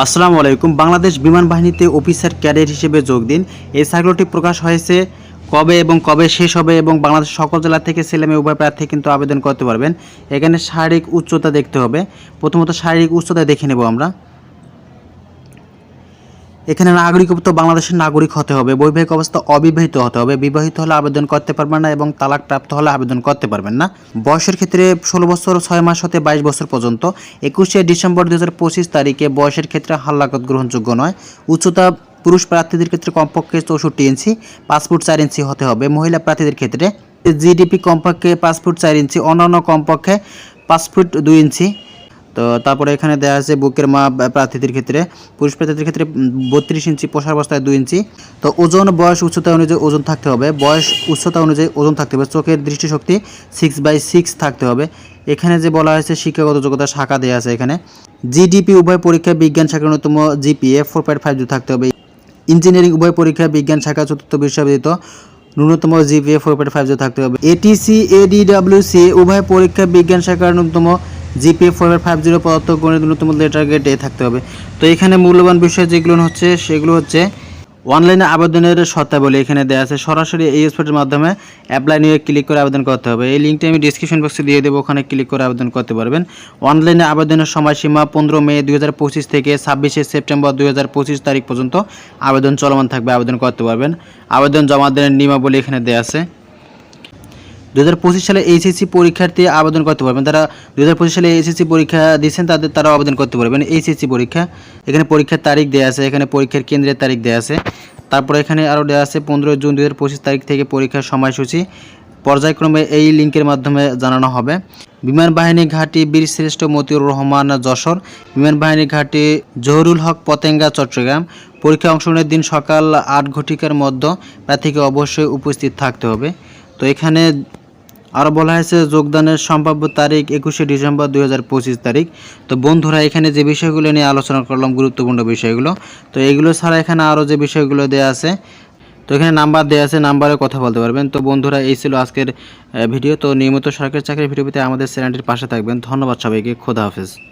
আসসালামু আলাইকুম। বাংলাদেশ বিমান বাহিনীতে অফিসার ক্যাডেট হিসেবে যোগ দিন। এই সার্কুলারটি প্রকাশ হয়েছে কবে এবং কবে শেষ হবে এবং বাংলাদেশ সকল জেলা থেকে ছেলেমেয়ে উভয় প্রার্থী কিন্তু আবেদন করতে পারবেন। এখানে শারীরিক উচ্চতা দেখতে হবে। প্রথমত শারীরিক উচ্চতা দেখে নেব আমরা। এখানে নাগরিকত্ব, বাংলাদেশের নাগরিক হতে হবে, বৈবাহিক অবস্থা অবিবাহিত হতে হবে, বিবাহিত হলে আবেদন করতে পারবেন না এবং তালাক প্রাপ্ত হলে আবেদন করতে পারবেন না। বয়সের ক্ষেত্রে ষোলো বছর, ছয় মাস হতে বাইশ বছর পর্যন্ত। একুশে ডিসেম্বর দু হাজার পঁচিশ তারিখে বয়সের ক্ষেত্রে হাল্লাকত গ্রহণযোগ্য নয়। উচ্চতা পুরুষ প্রার্থীদের ক্ষেত্রে কমপক্ষে চৌষট্টি ইঞ্চি ফুট চার ইঞ্চি হতে হবে। মহিলা প্রার্থীদের ক্ষেত্রে জিডিপি কমপক্ষে ফুট চার ইঞ্চি, অন্যান্য কমপক্ষে ফুট দুই ইঞ্চি। তো তারপরে এখানে দেওয়া আছে বুকের মাপ প্রার্থীদের ক্ষেত্রে, পুরুষ প্রার্থীদের ক্ষেত্রে বত্রিশ ইঞ্চি পোষার অবস্থায় দুই ইঞ্চি। তো ওজন, বয়স, উচ্চতা অনুযায়ী ওজন থাকতে হবে। বয়স, উচ্চতা অনুযায়ী ওজন থাকতে হবে। চোখের দৃষ্টিশক্তি সিক্স বাই সিক্স থাকতে হবে। এখানে যে বলা হয়েছে, শিক্ষাগত যোগ্যতা শাখা দেওয়া আছে এখানে। জিডিপি উভয় পরীক্ষা বিজ্ঞান শাখার ন্যূনতম জিপিএ ফোর পয়েন্ট ফাইভ থাকতে হবে। ইঞ্জিনিয়ারিং উভয় পরীক্ষা বিজ্ঞান শাখা চতুর্থ বিশ্ববিদ্যালয় ন্যূনতম জিপিএ ফোর পয়েন্ট ফাইভ থাকতে হবে। এটিসি এডিডাব্লিউসি উভয় পরীক্ষা বিজ্ঞান শাখার ন্যূনতম জিপিএ ফোর ফাইভ জিরো পদার্থ গণিত ন্যূনতম লেটার গেট এ থাকতে হবে। তো এখানে মূল্যবান বিষয় যেগুলো হচ্ছে, সেগুলো হচ্ছে অনলাইনে আবেদনের শর্তাবলী। এখানে দেওয়া আছে, সরাসরি এই ওয়েবসাইটের মাধ্যমে অ্যাপ্লাই নিয়ে ক্লিক করে আবেদন করতে হবে। এই লিঙ্কটি আমি ডিসক্রিপশন বক্সে দিয়ে দেবো, ওখানে ক্লিক করে আবেদন করতে পারবেন। অনলাইনে আবেদনের সময়সীমা পনেরো মে দুই হাজার পঁচিশ থেকে ছাব্বিশে সেপ্টেম্বর দুই হাজার পঁচিশ তারিখ পর্যন্ত আবেদন চলমান থাকবে, আবেদন করতে পারবেন। আবেদন জমা দেওয়ার নিয়মাবলী এখানে দেওয়া আছে। দু হাজার পঁচিশ সালে এইচএসসি পরীক্ষার্থী আবেদন করতে পারবেন। তারা দু হাজার পঁচিশ সালে এইচএসসি পরীক্ষা দিয়েছেন, তাদের তারাও আবেদন করতে পারবেন। এইচএসসি পরীক্ষা, এখানে পরীক্ষার তারিখ দেওয়া আছে, এখানে পরীক্ষার কেন্দ্রের তারিখ দেওয়া আছে। তারপরে এখানে আরও দেওয়া আছে পনেরোই জুন দু হাজার পঁচিশ তারিখ থেকে পরীক্ষার সময়সূচি। পর্যায়ক্রমে এই লিঙ্কের মাধ্যমে জানানো হবে। বিমান বাহিনী ঘাঁটি বীরশ্রেষ্ঠ মতিউর রহমান যশোর, বিমান বাহিনী ঘাঁটি জহুরুল হক পতেঙ্গা, চট্টগ্রাম। পরীক্ষা অংশগ্রহণের দিন সকাল আট ঘটিকার মধ্যে প্রার্থীকে অবশ্যই উপস্থিত থাকতে হবে। তো এখানে আরও বলা হয়েছে যোগদানের সম্ভাব্য তারিখ একুশে ডিসেম্বর দু হাজার পঁচিশ তারিখ। তো বন্ধুরা, এখানে যে বিষয়গুলো নিয়ে আলোচনা করলাম, গুরুত্বপূর্ণ বিষয়গুলো, তো এগুলো ছাড়া এখানে আরও যে বিষয়গুলো দেওয়া আছে, তো এখানে নাম্বার দেওয়া আছে, নাম্বারে কথা বলতে পারবেন। তো বন্ধুরা, এই ছিল আজকের ভিডিও। তো নিয়মিত সরকারি চাকরির ভিডিও আমাদের চ্যানেলটির পাশে থাকবেন। ধন্যবাদ সবাইকে। খোদা হাফেজ।